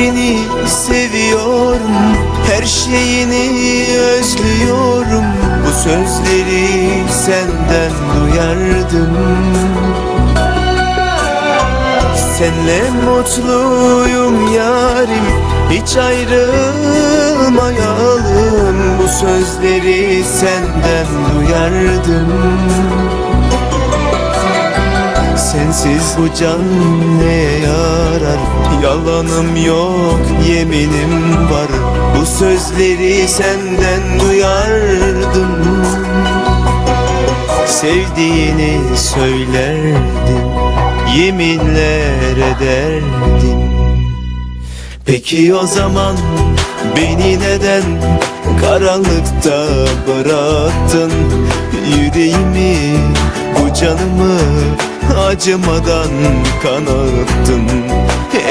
Seni seviyorum. Her şeyini özlüyorum. Bu sözleri senden duyardım. Senle mutluyum yarim. Hiç ayrılmayalım. Bu sözleri senden duyardım. Sensiz bu can ne yarar Yalanım yok yeminim var. Bu sözleri senden duyardım. Sevdiğini söylerdin Yeminler ederdin Peki o zaman beni neden karanlıkta bıraktın? Yüreğimi bu canımı acımadan kanattın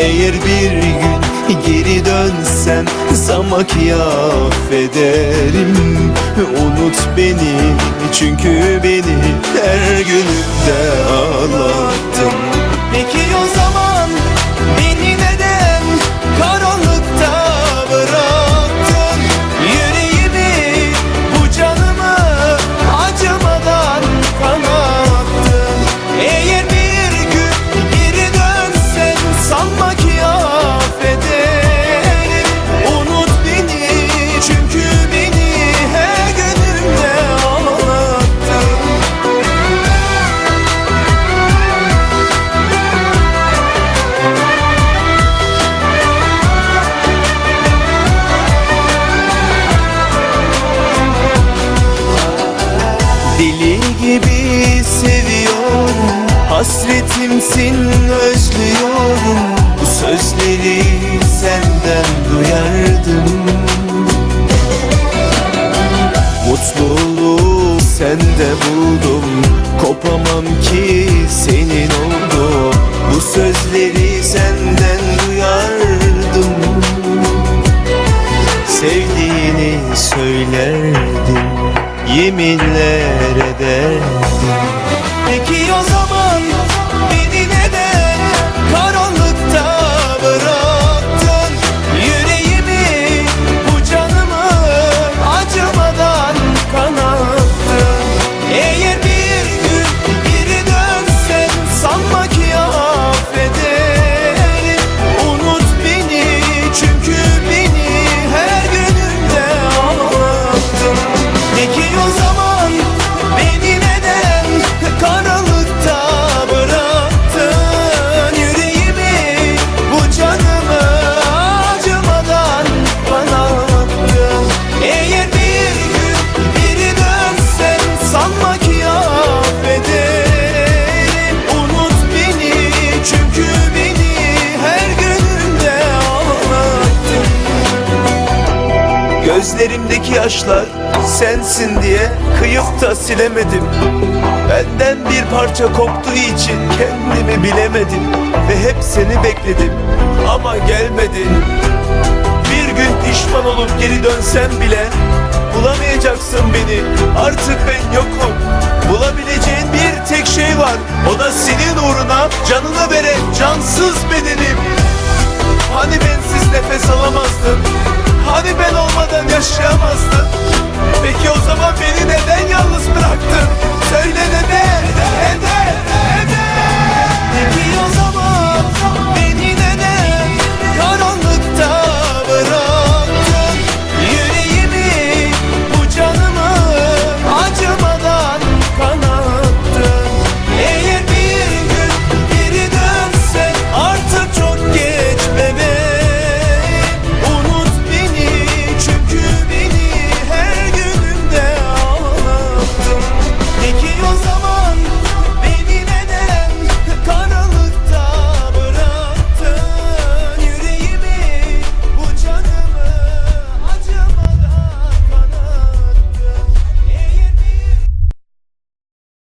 Eğer bir gün geri dönsen sana ki affederim Unut beni çünkü beni her günümde ağlattın Deli gibi seviyorum. Hasretimsin özlüyorum. Bu sözleri senden duyardım. Mutluluğu sende buldum Yeminler ederdin Peki Gözlerimdeki yaşlar sensin diye kıyıp da silemedim. Benden bir parça koptuğu için kendimi bilemedim Ve hep seni bekledim ama gelmedin Bir gün pişman olup geri dönsem bile Bulamayacaksın beni. Artık ben yokum. Bulabileceğin bir tek şey var. O da senin uğruna canını veren cansız bedenim. Hani bensiz nefes alamazdın Hani ben olmadan yaşayamazdın Peki o zaman beni neden yalnız bıraktın